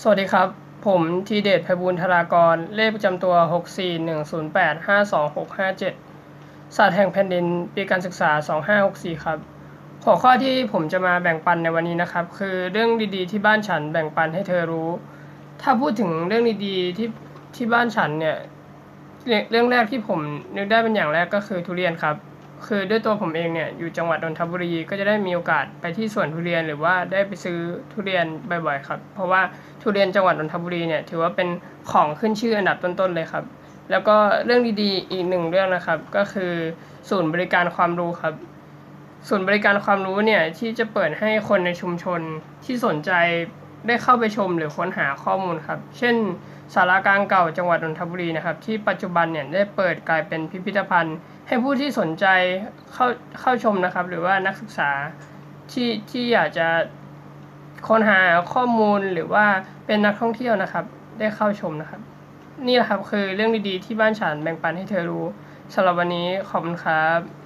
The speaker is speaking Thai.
สวัสดีครับ ผมทีเดชไพบูลธารากร เลขประจำตัว 641085265ศาสตร์แห่งแผ่นดิน ปีการศึกษา 2564 ครับ หัวข้อที่ผมจะมาแบ่งปันในวันนี้นะครับ คือเรื่องดีๆที่บ้านฉันแบ่งปันให้เธอรู้ ถ้าพูดถึงเรื่องดีๆที่ที่บ้านฉันเนี่ย เรื่องแรกที่ผมนึกได้เป็นอย่างแรกก็คือทุเรียนครับ คือด้วยตัวผมเองเนี่ยอยู่จังหวัดนนทบุรีก็จะได้มีโอกาสไปที่สวนทุเรียนหรือว่าได้ไปซื้อทุเรียนบ่อยๆครับ เพราะว่าทุเรียนจังหวัดนนทบุรีเนี่ยถือว่าเป็นของขึ้นชื่ออันดับต้นๆเลยครับ แล้วก็เรื่องดีๆอีกหนึ่งเรื่องนะครับ ก็คือศูนย์บริการความรู้ครับศูนย์บริการความรู้เนี่ยที่จะเปิดให้คนในชุมชนที่สนใจ ได้เข้าไปชมหรือค้นหาข้อมูลครับ เช่นสารากลางเก่าจังหวัดนนทบุรีนะครับ ที่ปัจจุบันเนี่ยได้เปิดกลายเป็นพิพิธภัณฑ์ ให้ผู้ที่สนใจเข้าเข้าชมนะครับ หรือว่านักศึกษาที่ที่อยากจะค้นหาข้อมูลหรือว่าเป็นนักท่องเที่ยวนะครับ ได้เข้าชมนะครับ นี่แหละครับคือเรื่องดีๆที่บ้านฉันแบ่งปันให้เธอรู้สำหรับวันนี้ขอบคุณครับ